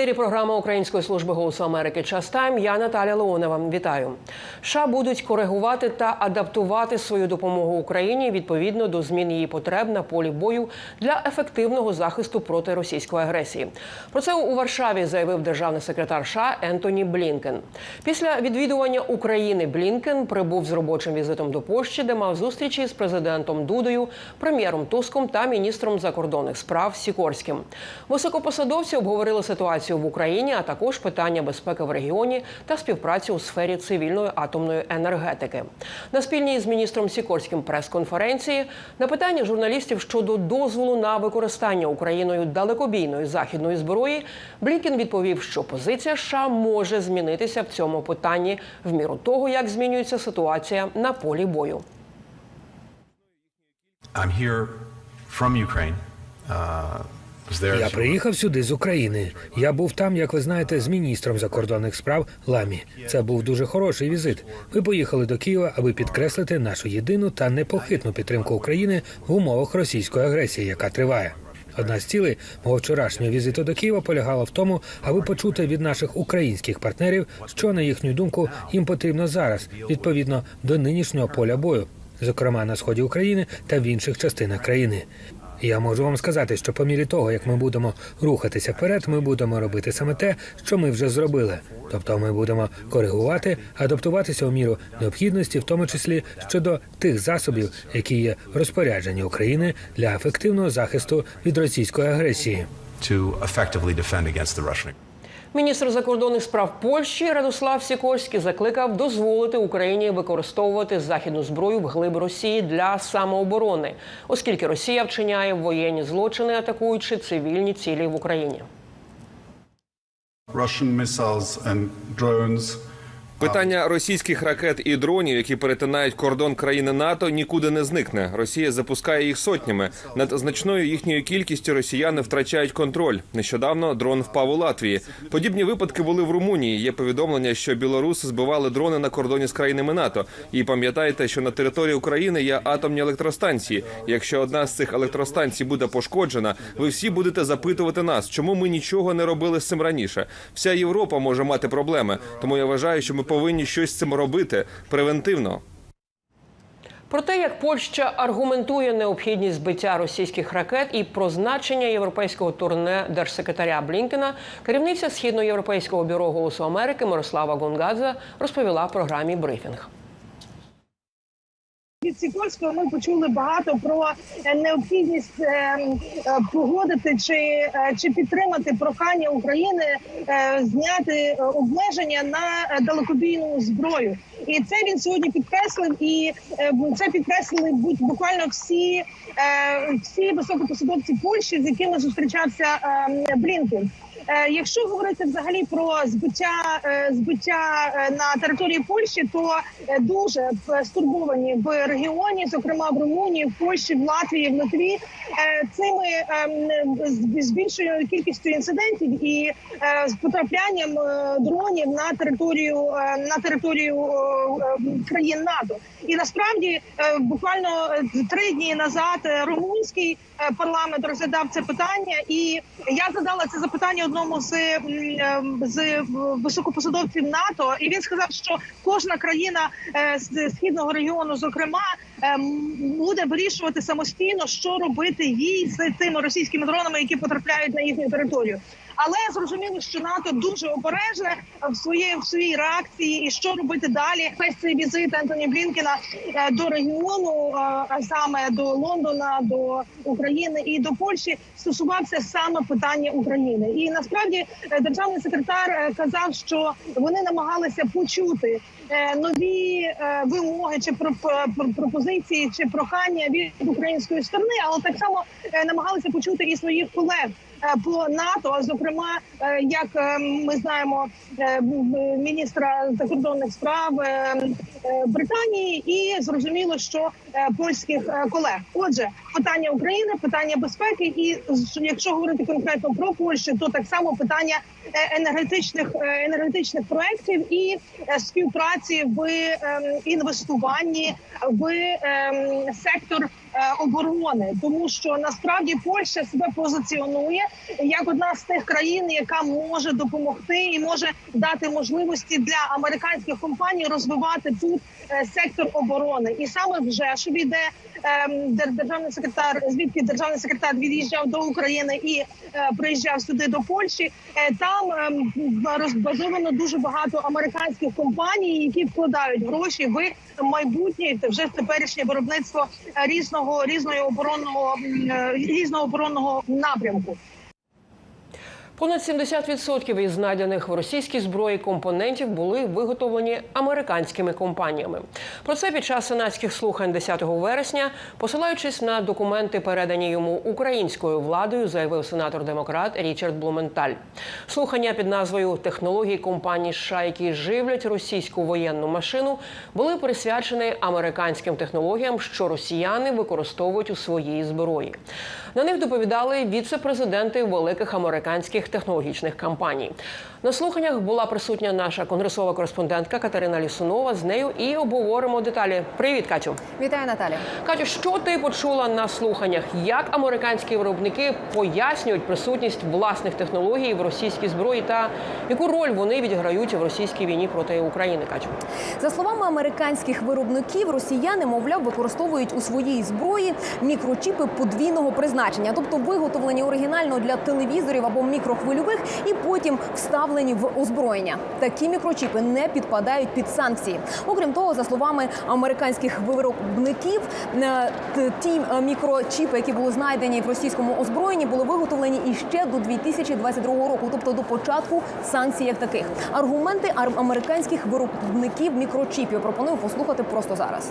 етері програма Української служби голосу Америки Час Тайм. Я Наталя Леонова. Вітаю. США будуть коригувати та адаптувати свою допомогу Україні відповідно до змін її потреб на полі бою для ефективного захисту проти російської агресії. Про це у Варшаві заявив державний секретар США Ентоні Блінкен. Після відвідування України Блінкен прибув з робочим візитом до Польщі, де мав зустрічі з президентом Дудою, прем'єром Туском та міністром закордонних справ Сікорським. Високопосадовці обговорили ситуацію в Україні, а також питання безпеки в регіоні та співпрацю у сфері цивільної атомної енергетики. На спільній з міністром Сікорським прес-конференції на питання журналістів щодо дозволу на використання Україною далекобійної західної зброї Блінкен відповів, що позиція США може змінитися в цьому питанні в міру того, як змінюється ситуація на полі бою. I'm here from Ukraine. Uh, Я приїхав сюди з України. Я був там, як ви знаєте, з міністром закордонних справ Ламі. Це був дуже хороший візит. Ми поїхали до Києва, аби підкреслити нашу єдину та непохитну підтримку України в умовах російської агресії, яка триває. Одна з цілей мого вчорашнього візиту до Києва полягала в тому, аби почути від наших українських партнерів, що на їхню думку їм потрібно зараз, відповідно до нинішнього поля бою, зокрема на сході України та в інших частинах країни. Я можу вам сказати, що по мірі того, як ми будемо рухатися вперед, ми будемо робити саме те, що ми вже зробили. Тобто ми будемо коригувати, адаптуватися у міру необхідності, в тому числі щодо тих засобів, які є в розпорядженні України для ефективного захисту від російської агресії. to effectively defend against the Russian. Міністр закордонних справ Польщі Радослав Сікорський закликав дозволити Україні використовувати західну зброю в глиб Росії для самооборони, оскільки Росія вчиняє воєнні злочини, атакуючи цивільні цілі в Україні. Russian missiles and drones Питання російських ракет і дронів, які перетинають кордон країни НАТО, нікуди не зникне. Росія запускає їх сотнями. Над значною їхньою кількістю росіяни втрачають контроль. Нещодавно дрон впав у Латвії. Подібні випадки були в Румунії. Є повідомлення, що білоруси збивали дрони на кордоні з країнами НАТО. І пам'ятайте, що на території України є атомні електростанції. Якщо одна з цих електростанцій буде пошкоджена, ви всі будете запитувати нас, чому ми нічого не робили з цим раніше. Вся Європа може мати проблеми. Тому я вважаю, що ми повинні щось з цим робити превентивно. Про те, як Польща аргументує необхідність збиття російських ракет і про значення європейського турне держсекретаря Блінкена, керівниця східноєвропейського бюро голосу Америки Мирослава Гонгадзе розповіла програмі брифінг. Від Сікорського ми почули багато про е, необхідність е, е, погодити чи, чи підтримати прохання України зняти обмеження на далекобійну зброю. І це він сьогодні підкреслив, і це підкреслили буквально всі, всі високопосадовці Польщі, з якими зустрічався Блінкен. Е, Якщо говорити взагалі про збиття е, збиття е, на території Польщі, то дуже стурбовані в регіоні, зокрема в Румунії, в Польщі, в Латвії, в Литві, цими ем, з- з більшою кількістю інцидентів і з потраплянням дронів на територію на територію е, е, країн НАТО. І насправді буквально три дні назад румунський парламент розглядав це питання, і я задала це запитання одному з, ем, з високопосадовців НАТО, і він сказав, що кожна країна е, з східного регіону, зокрема, ем, буде вирішувати самостійно, що робити їй з цими російськими дронами, які потрапляють на їхню територію. Але зрозуміло, що НАТО дуже обережне в своїй в своїй реакції, і що робити далі. Весь цей візит Ентоні Блінкена е, до регіону, е, а саме до Лондона, до України і до Польщі, стосувався саме питання України. І насправді е, державний секретар казав, що вони намагалися почути нові вимоги чи про- про- пропозиції чи прохання від української сторони, але так само намагалися почути і своїх колег по НАТО, а зокрема, е, як е, ми знаємо, е, міністра закордонних справ е, е, Британії, і зрозуміло, що е, польських е, колег. Отже, питання України, питання безпеки, і якщо говорити конкретно про Польщу, то так само питання е, енергетичних е, енергетичних проєктів і е, співпраці в ем, інвестуванні в ем, сектор оборони, тому що насправді Польща себе позиціонує як одна з тих країн, яка може допомогти і може дати можливості для американських компаній розвивати тут е, сектор оборони. І саме в Жешові, де ем, державний секретар, звідки державний секретар від'їжджав до України і е, приїжджав сюди до Польщі. е, Там ем, розбазовано дуже багато американських компаній, які вкладають гроші в майбутнє вже в теперішнє виробництво е, різного різної оборонного е, різного оборонного напрямку. Понад 70% із знайдених в російській зброї компонентів були виготовлені американськими компаніями. Про це під час сенатських слухань 10 вересня, посилаючись на документи, передані йому українською владою, заявив сенатор-демократ Річард Блументаль. Слухання під назвою Технології компаній США, які живлять російську воєнну машину, були присвячені американським технологіям, що росіяни використовують у своїй зброї. На них доповідали віце-президенти великих американських технологічних компаній. На слуханнях була присутня наша конгресова кореспондентка Катерина Лісунова. З нею і обговоримо деталі. Привіт, Катю. Вітаю, Наталя. Катю, що ти почула на слуханнях? Як американські виробники пояснюють присутність власних технологій в російській зброї та яку роль вони відіграють в російській війні проти України? Катю. За словами американських виробників, росіяни, мовляв, використовують у своїй зброї мікрочіпи подвійного призначення, тобто виготовлені оригінально для телевізорів або мікрохвильових, і потім вставлені в озброєння. Такі мікрочіпи не підпадають під санкції. Окрім того, за словами американських виробників, е, ті е, мікрочіпи, які були знайдені в російському озброєнні, були виготовлені іще до 2022 року, тобто до початку санкцій як таких. Аргументи ар- американських виробників мікрочіпів пропоную послухати просто зараз.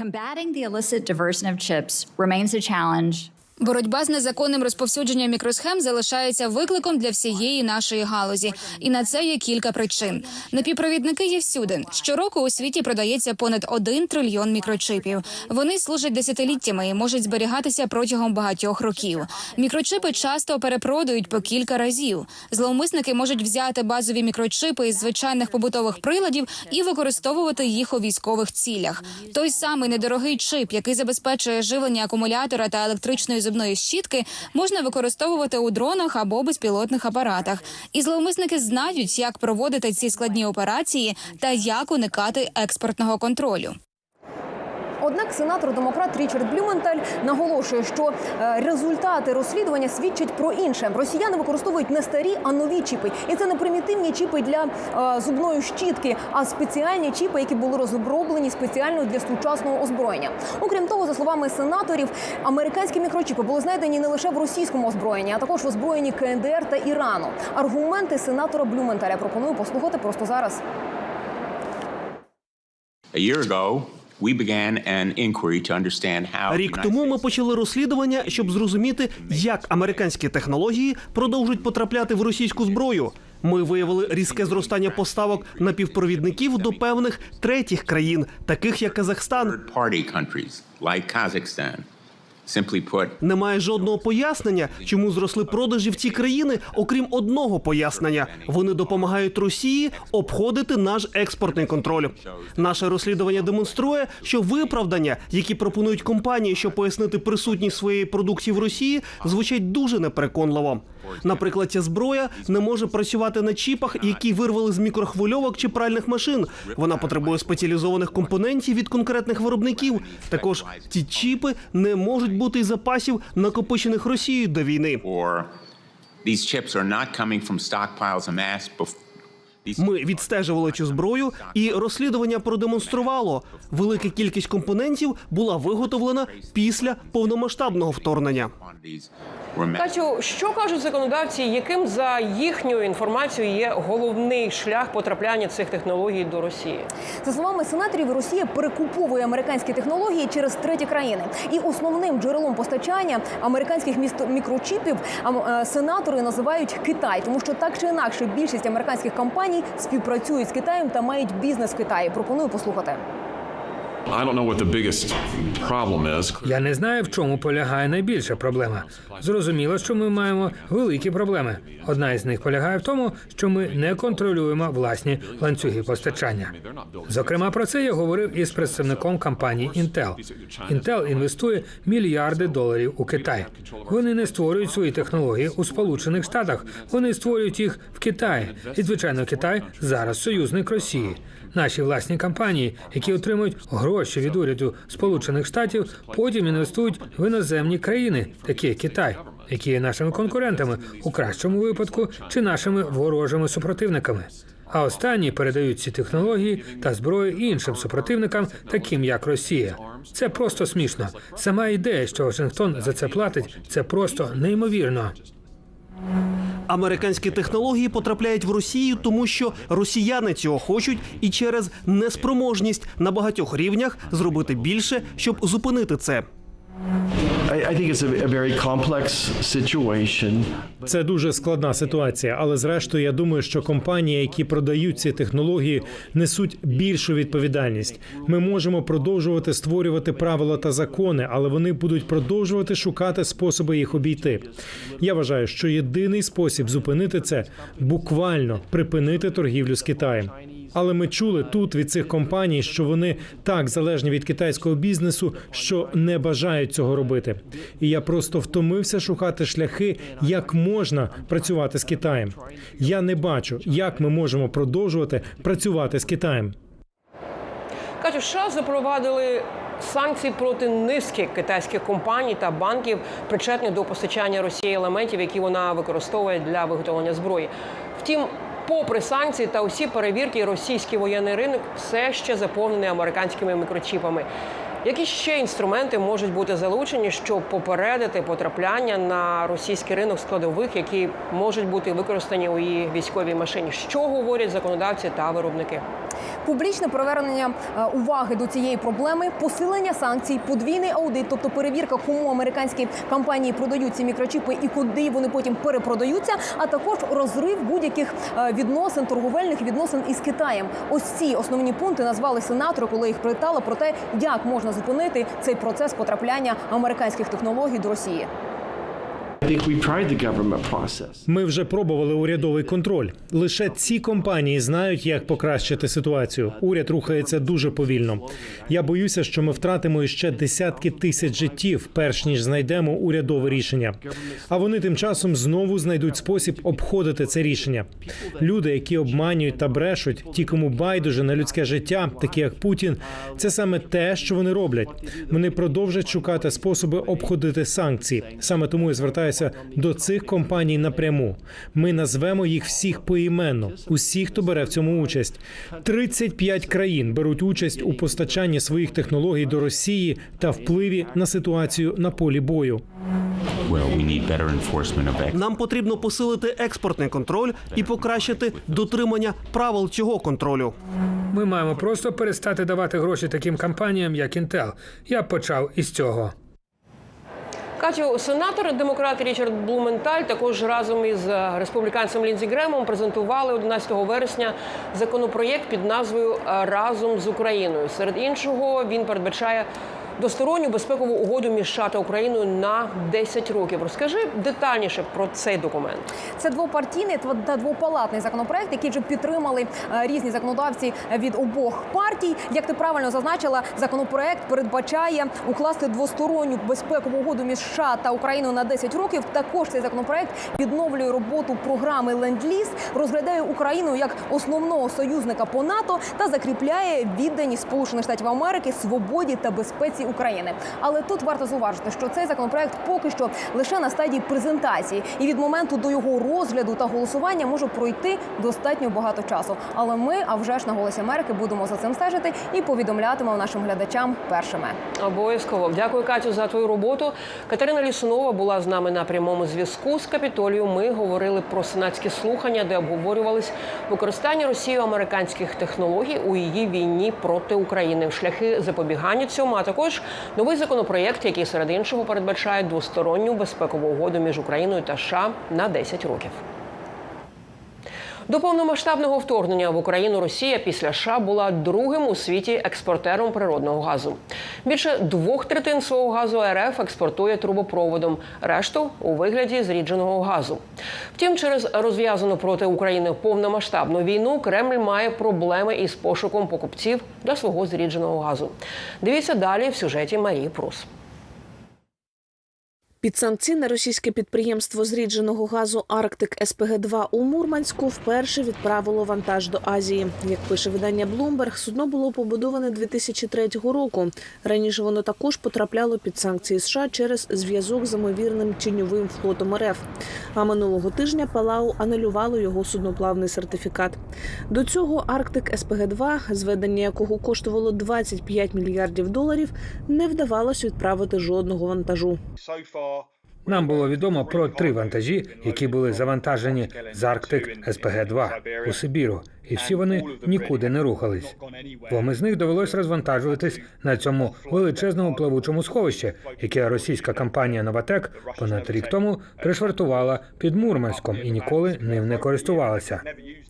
Combating the illicit diversion of chips remains a challenge. Боротьба з незаконним розповсюдженням мікросхем залишається викликом для всієї нашої галузі, і на це є кілька причин. Напівпровідники є всюди. Щороку у світі продається понад один трильйон мікрочипів. Вони служать десятиліттями і можуть зберігатися протягом багатьох років. Мікрочипи часто перепродають по кілька разів. Зловмисники можуть взяти базові мікрочипи із звичайних побутових приладів і використовувати їх у військових цілях. Той самий недорогий чип, який забезпечує живлення акумулятора та електричної зубної щітки, можна використовувати у дронах або безпілотних апаратах. І зловмисники знають, як проводити ці складні операції та як уникати експортного контролю. Однак сенатор демократ Річард Блюменталь наголошує, що е, результати розслідування свідчать про інше. Росіяни використовують не старі, а нові чіпи, і це не примітивні чіпи для е, зубної щітки, а спеціальні чіпи, які були розроблені спеціально для сучасного озброєння. Окрім того, за словами сенаторів, американські мікрочіпи були знайдені не лише в російському озброєнні, а також в озброєнні КНДР та Ірану. Аргументи сенатора Блюменталя пропоную послухати просто зараз. A year ago, Рік тому ми почали розслідування, щоб зрозуміти, як американські технології продовжують потрапляти в російську зброю. Ми виявили різке зростання поставок напівпровідників до певних третіх країн, таких як Казахстан. Немає жодного пояснення, чому зросли продажі в ці країни, окрім одного пояснення: вони допомагають Росії обходити наш експортний контроль. Наше розслідування демонструє, що виправдання, які пропонують компанії, щоб пояснити присутність своєї продукції в Росії, звучать дуже непереконливо. Наприклад, ця зброя не може працювати на чіпах, які вирвали з мікрохвильовок чи пральних машин. Вона потребує спеціалізованих компонентів від конкретних виробників. Також ці чіпи не можуть бути із запасів, накопичених Росією до війни. Ми відстежували цю зброю, і розслідування продемонструвало, велика кількість компонентів була виготовлена після повномасштабного вторгнення. Катю, що кажуть законодавці, яким за їхньою інформацією є головний шлях потрапляння цих технологій до Росії? За словами сенаторів, Росія перекуповує американські технології через треті країни. І основним джерелом постачання американських місто мікрочіпів е, сенатори називають Китай, тому що так чи інакше більшість американських компаній співпрацюють з Китаєм та мають бізнес в Китаї. Пропоную послухати. Я не знаю, в чому полягає найбільша проблема. Зрозуміло, що ми маємо великі проблеми. Одна із них полягає в тому, що ми не контролюємо власні ланцюги постачання. Зокрема, про це я говорив із представником компанії Intel. Intel інвестує мільярди доларів у Китай. Вони не створюють свої технології у Сполучених Штатах. Вони створюють їх в Китаї. І звичайно, Китай зараз союзник Росії. Наші власні компанії, які отримують гроші від уряду Сполучених Штатів, потім інвестують в іноземні країни, такі як Китай, які є нашими конкурентами у кращому випадку чи нашими ворожими супротивниками. А останні передають ці технології та зброю іншим супротивникам, таким як Росія. Це просто смішно. Сама ідея, що Вашингтон за це платить, це просто неймовірно. Американські технології потрапляють в Росію, тому що росіяни цього хочуть, і через неспроможність на багатьох рівнях зробити більше, щоб зупинити це. Це дуже складна ситуація, але зрештою я думаю, що компанії, які продають ці технології, несуть більшу відповідальність. Ми можемо продовжувати створювати правила та закони, але вони будуть продовжувати шукати способи їх обійти. Я вважаю, що єдиний спосіб зупинити це буквально припинити торгівлю з Китаєм. Але ми чули тут від цих компаній, що вони так залежні від китайського бізнесу, що не бажають цього робити. І я просто втомився шукати шляхи, як можна працювати з Китаєм. Я не бачу, як ми можемо продовжувати працювати з Китаєм. Катю, США запровадили санкції проти низки китайських компаній та банків, причетних до постачання Росії елементів, які вона використовує для виготовлення зброї. Втім, попри санкції та усі перевірки, російський воєнний ринок все ще заповнений американськими мікрочіпами. Які ще інструменти можуть бути залучені, щоб попередити потрапляння на російський ринок складових, які можуть бути використані у її військовій машині? Що говорять законодавці та виробники? Публічне привернення е, уваги до цієї проблеми, посилення санкцій, подвійний аудит, тобто перевірка, кому американські компанії продають ці мікрочіпи і куди вони потім перепродаються, а також розрив будь-яких е, відносин, торговельних відносин із Китаєм. Ось ці основні пункти назвали сенатори, коли їх питали про те, як можна зупинити цей процес потрапляння американських технологій до Росії. Ми вже пробували урядовий контроль. Лише ці компанії знають, як покращити ситуацію. Уряд рухається дуже повільно. Я боюся, що ми втратимо ще десятки тисяч життів, перш ніж знайдемо урядове рішення. А вони тим часом знову знайдуть спосіб обходити це рішення. Люди, які обманюють та брешуть, ті, кому байдуже на людське життя, такі як Путін, це саме те, що вони роблять. Вони продовжать шукати способи обходити санкції. Саме тому я звертаюся до цих компаній напряму. Ми назвемо їх всіх поіменно, усіх, хто бере в цьому участь. 35 країн беруть участь у постачанні своїх технологій до Росії та впливі на ситуацію на полі бою. Нам потрібно посилити експортний контроль і покращити дотримання правил цього контролю. Ми маємо просто перестати давати гроші таким компаніям, як Intel. Я почав із цього. Катю, сенатор демократ Річард Блументаль також разом із е, республіканцем Лінзі Гремом презентували 11 вересня законопроєкт під назвою Разом з Україною. Серед іншого він передбачає двосторонню безпекову угоду між США та Україною на 10 років. Розкажи детальніше про цей документ. Це двопартійний та двопалатний законопроект, який вже підтримали е, різні законодавці від обох партій. Як ти правильно зазначила, законопроект передбачає укласти двосторонню безпекову угоду між США та Україною на 10 років. Також цей законопроект відновлює роботу програми Ленд-Ліз, розглядає Україну як основного союзника по НАТО та закріпляє відданість Сполучених Штатів Америки свободі та безпеці України. Але тут варто зауважити, що цей законопроект поки що лише на стадії презентації, і від моменту до його розгляду та голосування може пройти достатньо багато часу. Але ми, а вже ж на голосі Америки, будемо за цим стежити і повідомлятимемо нашим глядачам першими. Обов'язково дякую, Катю, за твою роботу. Катерина Лісунова була з нами на прямому зв'язку з Капітолію. Ми говорили про сенатські слухання, де обговорювались використання Росією американських технологій у її війні проти України, шляхи запобігання цьому, а також новий законопроєкт, який серед іншого передбачає двосторонню безпекову угоду між Україною та США на 10 років. До повномасштабного вторгнення в Україну Росія після США була другим у світі експортером природного газу. Більше двох третин свого газу РФ експортує трубопроводом, решту у вигляді зрідженого газу. Втім, через розв'язану проти України повномасштабну війну Кремль має проблеми із пошуком покупців для свого зрідженого газу. Дивіться далі в сюжеті Марії Прус. Підсанкційне російське підприємство зрідженого газу Арктик СПГ 2 у Мурманську вперше відправило вантаж до Азії. Як пише видання Bloomberg, судно було побудоване 2003 року. Раніше воно також потрапляло під санкції США через зв'язок з ймовірним тіньовим флотом РФ. А минулого тижня Палау анулювало його судноплавний сертифікат. До цього Арктик СПГ 2 зведення якого коштувало 25 мільярдів доларів, не вдавалось відправити жодного вантажу. Нам було відомо про три вантажі, які були завантажені з Арктик СПГ 2 у Сибіру, і всі вони нікуди не рухались. Двом із них довелось розвантажуватись на цьому величезному плавучому сховищі, яке російська компанія Новатек понад рік тому пришвартувала під Мурманськом і ніколи ним не користувалася.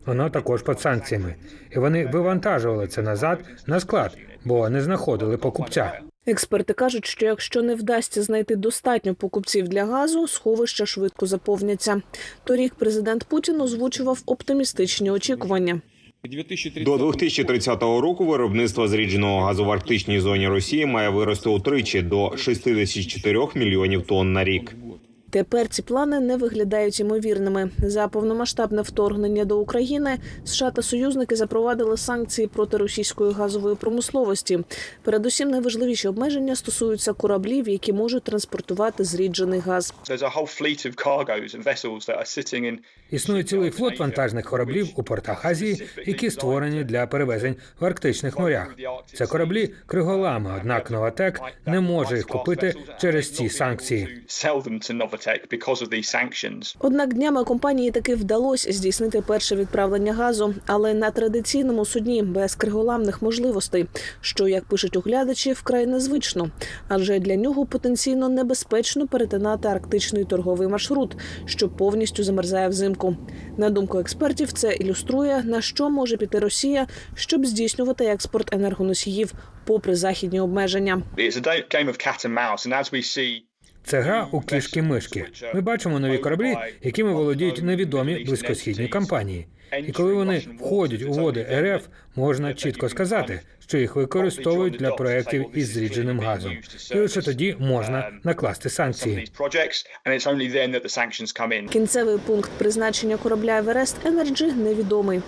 Воно також під санкціями, і вони вивантажували це назад на склад, бо не знаходили покупця. Експерти кажуть, що якщо не вдасться знайти достатньо покупців для газу, сховища швидко заповняться. Торік президент Путін озвучував оптимістичні очікування. До 2030 року виробництво зрідженого газу в арктичній зоні Росії має вирости утричі до 64 мільйонів тонн на рік. Тепер ці плани не виглядають ймовірними. За повномасштабне вторгнення до України США та союзники запровадили санкції проти російської газової промисловості. Передусім, найважливіші обмеження стосуються кораблів, які можуть транспортувати зріджений газ. Існує цілий флот вантажних кораблів у портах Азії, які створені для перевезень в арктичних морях. Це кораблі криголами, однак Новатек не може їх купити через ці санкції. Однак днями компанії таки вдалося здійснити перше відправлення газу, але на традиційному судні без криголамних можливостей, що, як пишуть оглядачі, вкрай незвично, адже для нього потенційно небезпечно перетинати арктичний торговий маршрут, що повністю замерзає взимку. На думку експертів, це ілюструє на що може піти Росія, щоб здійснювати експорт енергоносіїв, попри західні обмеження. Це гра у кішки-мишки. Ми бачимо нові кораблі, якими володіють невідомі близькосхідні компанії. І коли вони входять у води РФ, можна чітко сказати, що їх використовують для проєктів із зрідженим газом. І лише тоді можна накласти санкції. Кінцевий пункт призначення корабля Еверест Енерджі невідомий.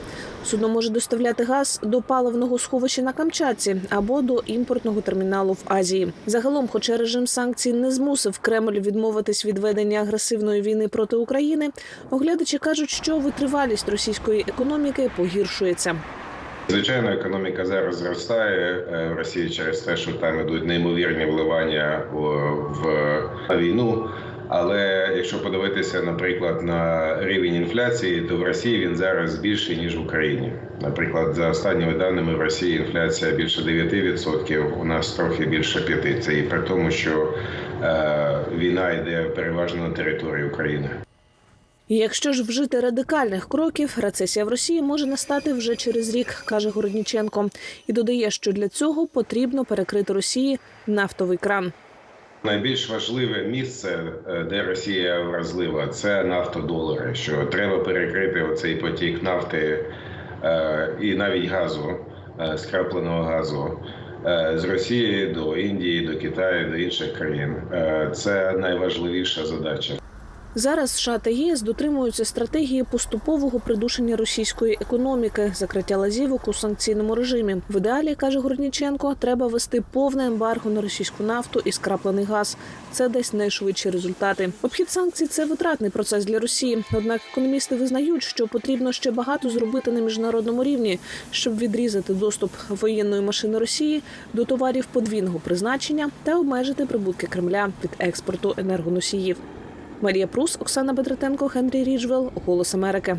Судно може доставляти газ до паливного сховища на Камчатці або до імпортного терміналу в Азії. Загалом, хоча режим санкцій не змусив Кремль відмовитись від ведення агресивної війни проти України, оглядачі кажуть, що витривалість російської економіки погіршується. Звичайно, економіка зараз зростає е, в Росії через те, що там ідуть неймовірні вливання в війну. Але якщо подивитися, наприклад, на рівень інфляції, то в Росії він зараз більший ніж в Україні. Наприклад, за останніми даними в Росії інфляція більше 9%, у нас трохи більше 5%. Це і при тому, що е, війна йде переважно на території України. Якщо ж вжити радикальних кроків, рецесія в Росії може настати вже через рік, каже Городніченко, і додає, що для цього потрібно перекрити Росії нафтовий кран. Найбільш важливе місце, е, де Росія вразлива, це нафтодолари. Що треба перекрити оцей потік нафти е, і навіть газу, е, скрапленого газу з Росії до Індії, до Китаю, до інших країн. Це найважливіша задача. Зараз США та ЄС дотримуються стратегії поступового придушення російської економіки, закриття лазівок у санкційному режимі. В ідеалі каже Горніченко, треба вести повне ембарго на російську нафту і скраплений газ. Це дасть найшвидші результати. Обхід санкцій це витратний процес для Росії. Однак економісти визнають, що потрібно ще багато зробити на міжнародному рівні, щоб відрізати доступ воєнної машини Росії до товарів подвійного призначення та обмежити прибутки Кремля від експорту енергоносіїв. Марія Прус, Оксана Бедратенко, Хенрі Ріджвел, Голос Америки.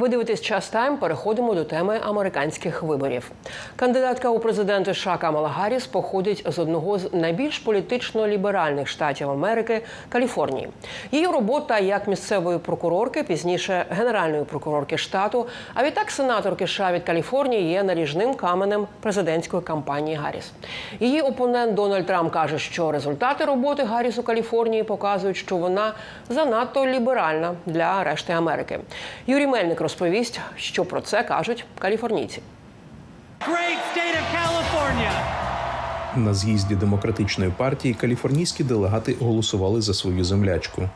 Ви дивитесь час тайм. Переходимо до теми американських виборів. Кандидатка у президенти США Камала Гарріс походить з одного з найбільш політично ліберальних штатів Америки Каліфорнії. Її робота як місцевої прокурорки, пізніше генеральної прокурорки штату, а відтак сенаторки США від Каліфорнії є наріжним каменем президентської кампанії Гарріс. Її опонент Дональд Трамп каже, що результати роботи Гарріс у Каліфорнії показують, що вона занадто ліберальна для решти Америки. Юрій Мельник розповість, що про це кажуть каліфорнійці. На з'їзді демократичної партії каліфорнійські делегати голосували за свою землячку.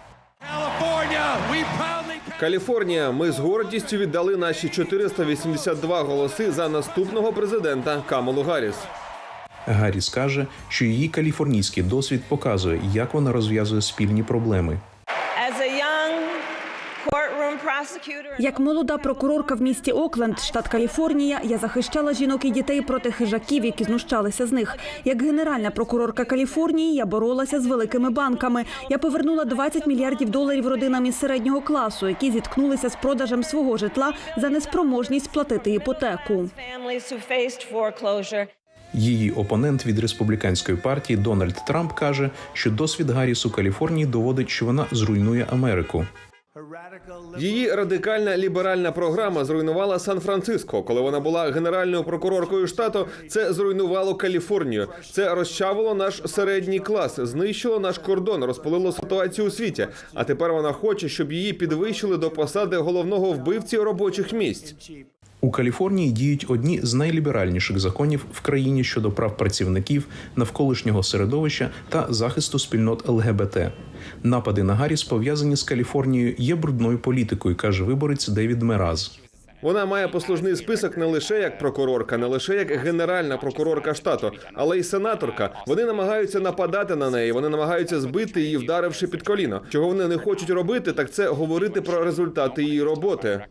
Каліфорнія. Ми з гордістю віддали наші 482 голоси за наступного президента Камалу Гарріс. Гарріс каже, що її каліфорнійський досвід показує, як вона розв'язує спільні проблеми. Як молода прокурорка в місті Окленд, штат Каліфорнія, я захищала жінок і дітей проти хижаків, які знущалися з них. Як генеральна прокурорка Каліфорнії, я боролася з великими банками. Я повернула 20 мільярдів доларів родинам із середнього класу, які зіткнулися з продажем свого житла за неспроможність платити іпотеку. Її опонент від республіканської партії Дональд Трамп каже, що досвід Гарріс у Каліфорнії доводить, що вона зруйнує Америку. Її радикальна ліберальна програма зруйнувала Сан-Франциско. Коли вона була генеральною прокуроркою штату, це зруйнувало Каліфорнію. Це розчавило наш середній клас, знищило наш кордон, розпалило ситуацію у світі. А тепер вона хоче, щоб її підвищили до посади головного вбивці робочих місць. У Каліфорнії діють одні з найліберальніших законів в країні щодо прав працівників, навколишнього середовища та захисту спільнот ЛГБТ. Напади на Гарріс, пов'язані з Каліфорнією, є брудною політикою, каже виборець Девід Мераз. Вона має послужний список не лише як прокурорка, не лише як генеральна прокурорка штату, але й сенаторка. Вони намагаються нападати на неї. Вони намагаються збити її, вдаривши під коліно. Чого вони не хочуть робити, так це говорити про результати її роботи.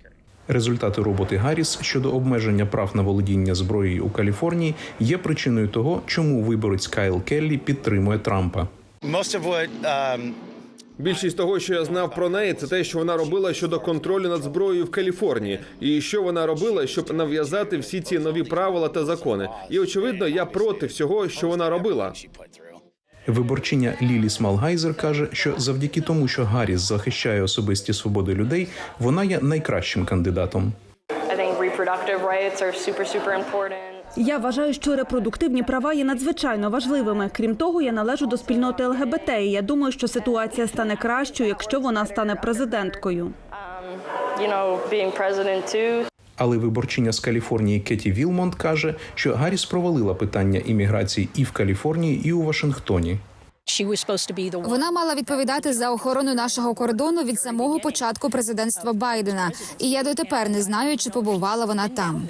Результати роботи Гарріс щодо обмеження прав на володіння зброєю у Каліфорнії є причиною того, чому виборець Кайл Келлі підтримує Трампа. Більшість того, що я знав про неї, це те, що вона робила щодо контролю над зброєю в Каліфорнії, і що вона робила, щоб нав'язати всі ці нові правила та закони. І очевидно, я проти всього, що вона робила. Виборчиня Лілі Смалгайзер каже, що завдяки тому, що Гарріс захищає особисті свободи людей, вона є найкращим кандидатом. Я вважаю, що репродуктивні права є надзвичайно важливими. Крім того, я належу до спільноти ЛГБТ. і Я думаю, що ситуація стане кращою, якщо вона стане президенткою. Але виборчиня з Каліфорнії Кеті Вілмонт каже, що Гарріс провалила питання імміграції і в Каліфорнії, і у Вашингтоні. Вона мала відповідати за охорону нашого кордону від самого початку президентства Байдена. І я дотепер не знаю, чи побувала вона там.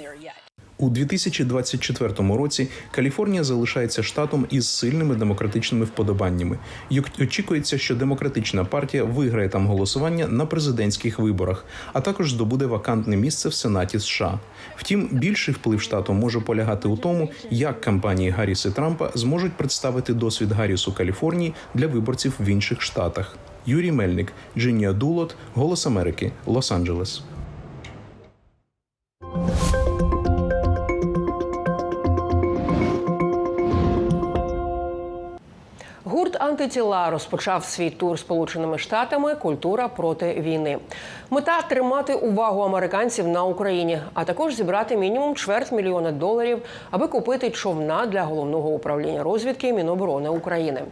У 2024 році Каліфорнія залишається штатом із сильними демократичними вподобаннями. І очікується, що демократична партія виграє там голосування на президентських виборах, а також здобуде вакантне місце в Сенаті США. Втім, більший вплив штату може полягати у тому, як кампанії Гарріс і Трампа зможуть представити досвід Гарріс у Каліфорнії для виборців в інших штатах. Юрій Мельник, Джинія Дулот, Голос Америки, Лос-Анджелес. Гурт антитіла розпочав свій тур Сполученими Штатами Культура проти війни. Мета тримати увагу американців на Україні, а також зібрати мінімум чверть мільйона доларів, аби купити човна для головного управління розвідки Міноборони України.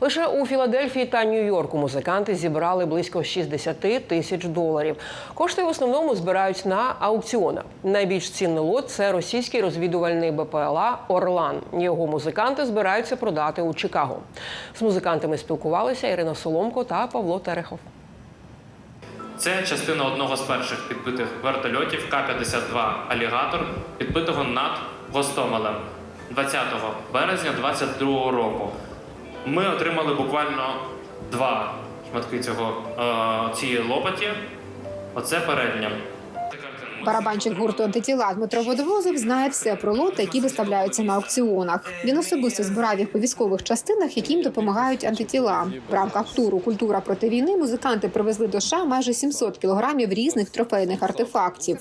Лише у Філадельфії та Нью-Йорку музиканти зібрали близько 60 тисяч доларів. Кошти в основному збирають на аукціонах. Найбільш цінний лот це російський розвідувальний БПЛА Орлан. Його музиканти збираються продати у Чикаго. З музикантами спілкувалися Ірина Соломко та Павло Терехов. Це частина одного з перших підбитих вертольотів К-52 Алігатор, підбитого над Гостомелем 20 березня 2022 року. Ми отримали буквально два шматки цього е, цієї лопаті. Оце передня. Барабанчик гурту антитіла Дмитро Водовозов знає все про лоти, які виставляються на аукціонах. Він особисто збирав їх по військових частинах, яким допомагають антитіла. В рамках туру Культура проти війни музиканти привезли до США майже 700 кілограмів різних трофейних артефактів.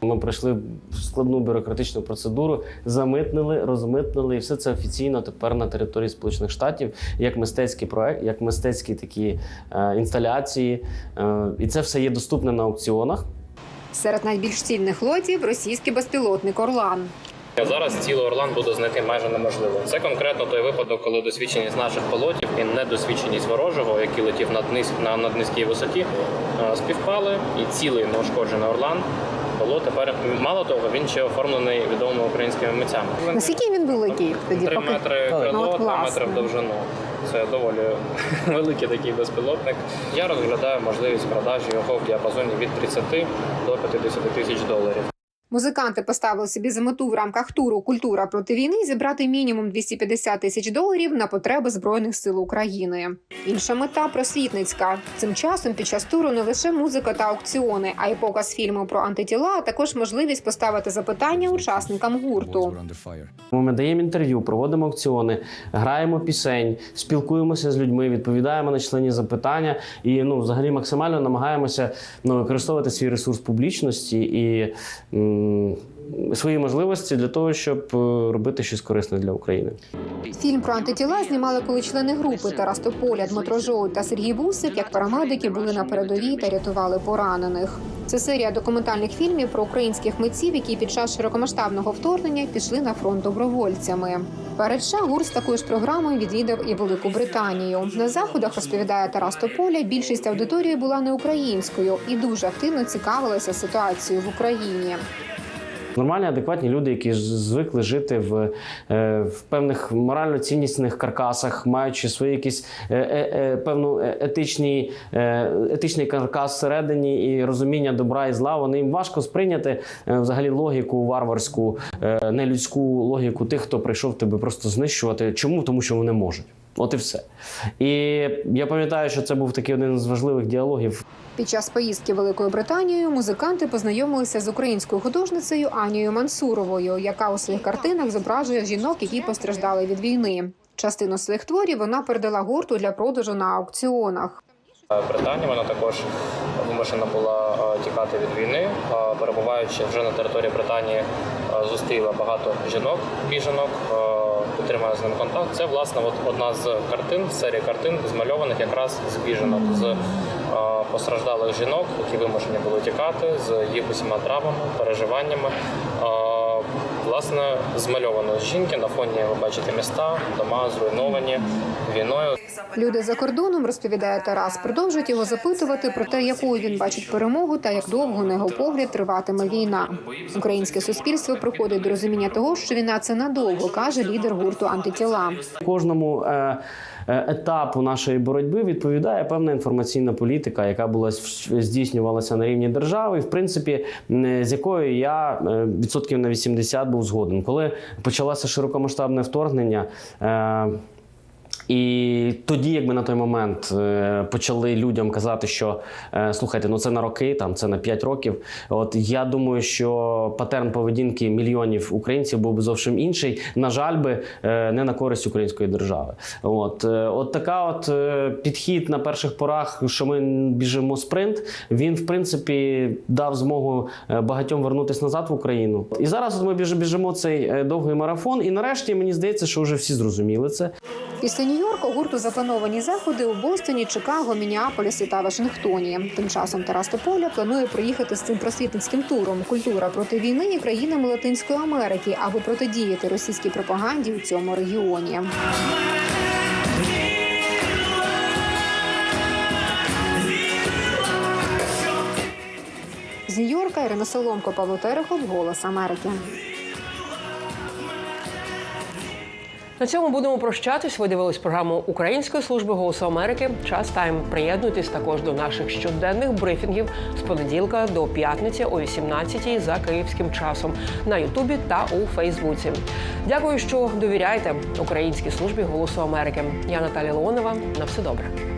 Ми пройшли складну бюрократичну процедуру, замитнили, розмитнили, і все це офіційно тепер на території Сполучених Штатів, як мистецький проект, як мистецькі такі е, інсталяції. Е, і це все є доступне на аукціонах. Серед найбільш цільних лотів російський безпілотник Орлан. Зараз цілий Орлан буде знайти майже неможливо. Це конкретно той випадок, коли досвідченість наших пілотів і недосвідченість ворожого, який летів над низ на наднизькій висоті, е, співпали, і цілий неушкоджений Орлан було тепер. Мало того, він ще оформлений відомими українськими митцями. Наскільки він великий тоді? Три поки- метри Ну, крило, от, метри в довжину. Це доволі великий такий безпілотник. Я розглядаю можливість продажі його в діапазоні від 30 до 50 тисяч доларів. Музиканти поставили собі за мету в рамках туру Культура проти війни зібрати мінімум 250 тисяч доларів на потреби збройних сил України. Інша мета просвітницька. Цим часом під час туру не лише музика та аукціони, а й показ фільму про антитіла, а також можливість поставити запитання учасникам гурту. Ми даємо інтерв'ю, проводимо аукціони, граємо пісень, спілкуємося з людьми, відповідаємо на численні запитання і ну, взагалі максимально намагаємося ну, використовувати свій ресурс публічності і Mm, свої можливості для того, щоб е, робити щось корисне для України. Фільм про антитіла знімали коли члени групи Тарас Тополя, Дмитро Жоу та Сергій Бусик, як парамедики були на передовій та рятували поранених. Це серія документальних фільмів про українських митців, які під час широкомасштабного вторгнення пішли на фронт добровольцями. Перед США з такою ж програмою відвідав і Велику Британію. На заходах розповідає Тарас Тополя. Більшість аудиторії була не українською і дуже активно цікавилася ситуацією в Україні. Нормальні, адекватні люди, які звикли жити в, е, в певних морально-ціннісних каркасах, маючи свої якісь е, е, е, певну етичні, етичний каркас всередині і розуміння добра і зла, вони їм важко сприйняти взагалі логіку варварську, нелюдську логіку тих, хто прийшов тебе просто знищувати. Чому? Тому що вони можуть. От і все. І я пам'ятаю, що це був такий один з важливих діалогів Під час поїздки Великою Британією музиканти познайомилися з українською художницею Анією Мансуровою, яка у своїх картинах зображує жінок, які постраждали від війни. Частину своїх творів вона передала гурту для продажу на аукціонах. Британія вона також вимушена була тікати від війни. Перебуваючи вже на території Британії, зустріла багато жінок, біженок, е, з ним контакт. Це власне от одна з картин, серії картин, змальованих якраз з біженок, з е, постраждалих жінок, які вимушені були тікати з їх усіма травмами, переживаннями. Власне, змальовано жінки на фоні ви бачите міста, дома зруйновані війною. Люди за кордоном розповідає Тарас, продовжують його запитувати про те, якою він бачить перемогу та як довго на його погляд триватиме війна. Українське суспільство приходить до розуміння того, що війна це надовго, каже лідер гурту антитіла. Кожному е, етапу нашої боротьби відповідає певна інформаційна політика, яка була здійснювалася на рівні держави, в принципі, м, з якою я е, відсотків на 80 був згоден. Коли почалося широкомасштабне вторгнення. І тоді, якби на той момент е, почали людям казати, що е, слухайте, ну це на роки, там це на 5 років. От я думаю, що патерн поведінки мільйонів українців був би зовсім інший. На жаль, би е, не на користь української держави. От, от така, от підхід на перших порах, що ми біжимо спринт. Він в принципі дав змогу багатьом вернутися назад в Україну. І зараз от ми біж- біжимо цей довгий марафон. І нарешті мені здається, що вже всі зрозуміли це. Після Нью-Йорка гурту заплановані заходи у Бостоні, Чикаго, Мініаполісі та Вашингтоні. Тим часом Тарас Тополя планує приїхати з цим просвітницьким туром Культура проти війни і країнами Латинської Америки, аби протидіяти російській пропаганді у цьому регіоні. З Нью-Йорка Ірина Соломко, Павло Терехов, Голос Америки. На цьому будемо прощатись. Ви дивились програму Української служби голосу Америки. Час тайм. Приєднуйтесь також до наших щоденних брифінгів з понеділка до п'ятниці о 18 за київським часом на Ютубі та у Фейсбуці. Дякую, що довіряєте Українській службі голосу Америки. Я Наталія Леонова. На все добре.